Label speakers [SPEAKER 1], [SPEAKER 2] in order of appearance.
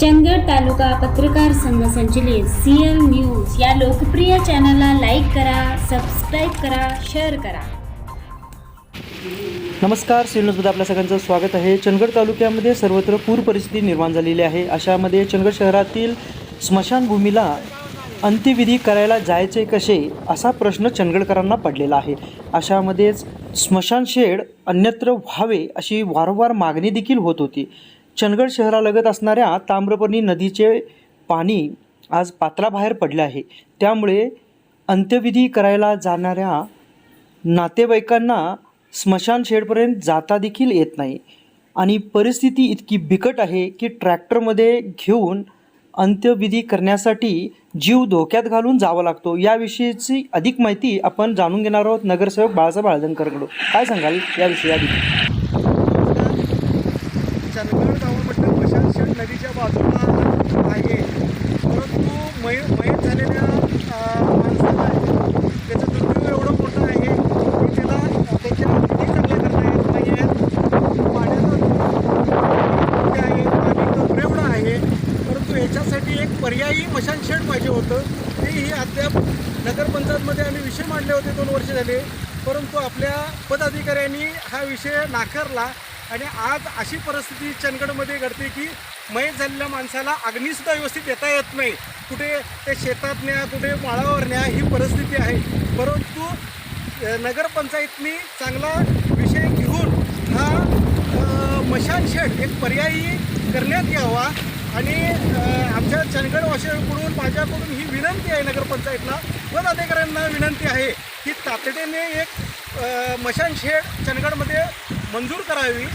[SPEAKER 1] चंदगड तालुका पत्रकार संघ संचलित सी एल न्यूज या लोकप्रिय चॅनलला लाईक करा सबस्क्राईब करा शेअर करा.
[SPEAKER 2] नमस्कार सी न्यूजमध्ये आपल्या सगळ्यांचं स्वागत आहे. चंदगड तालुक्यामध्ये सर्वत्र पूर परिस्थिती निर्माण झालेली आहे. अशामध्ये चंदगड शहरातील स्मशानभूमीला अंत्यविधी करायला जायचे कसे असा प्रश्न चंदगडकरांना पडलेला आहे. अशामध्येच स्मशान शेड अन्यत्र व्हावे अशी वारंवार मागणी देखील होत होती. चंदगड शहरालगत असणाऱ्या ताम्रपर्णी नदीचे पाणी आज पात्राबाहेर पडले आहे. त्यामुळे अंत्यविधी करायला जाणाऱ्या नातेवाईकांना स्मशान शेडपर्यंत जाता देखील येत नाही. आणि परिस्थिती इतकी बिकट आहे की ट्रॅक्टरमध्ये घेऊन अंत्यविधी करण्यासाठी जीव धोक्यात घालून जावा लागतो. याविषयीची अधिक माहिती आपण जाणून घेणार आहोत नगरसेवक बाळासाहेब आळदनकरकडून काय सांगाल याविषयी अधिक
[SPEAKER 3] चंदगड गावामधलं मशाल शेड नदीच्या बाजूला आहे. परंतु मै मयत झालेल्या माणसाला त्याचं दुर्दैव एवढं मोठं आहे की त्याला त्याच्या विधी करता येत नाही आहेत पाण्याचं आहे पाणी कमरेवढं आहे. परंतु याच्यासाठी एक पर्यायी मशान शेड पाहिजे होतं. तेही अद्याप नगरपंचायतमध्ये आम्ही विषय मांडले होते दोन वर्ष झाले. परंतु आपल्या पदाधिकाऱ्यांनी हा विषय नाकारला. आणि आज अशी परिस्थिती चंदगडमध्ये घडते की मयत झालेल्या माणसाला अग्नीसुद्धा व्यवस्थित येता येत नाही. कुठे ते शेतात न्या कुठे माळावर न्या ही परिस्थिती आहे. परंतु नगरपंचायतनी चांगला विषय घेऊन हा मशान शेड एक पर्यायी करण्यात यावा आणि आमच्या आमच्या वाशिकडून माझ्याकडून ही विनंती आहे नगरपंचायतला. पदाधिकाऱ्यांना विनंती आहे की तातडीने एक मशान शेड चंदगडमध्ये मंजूर करावी.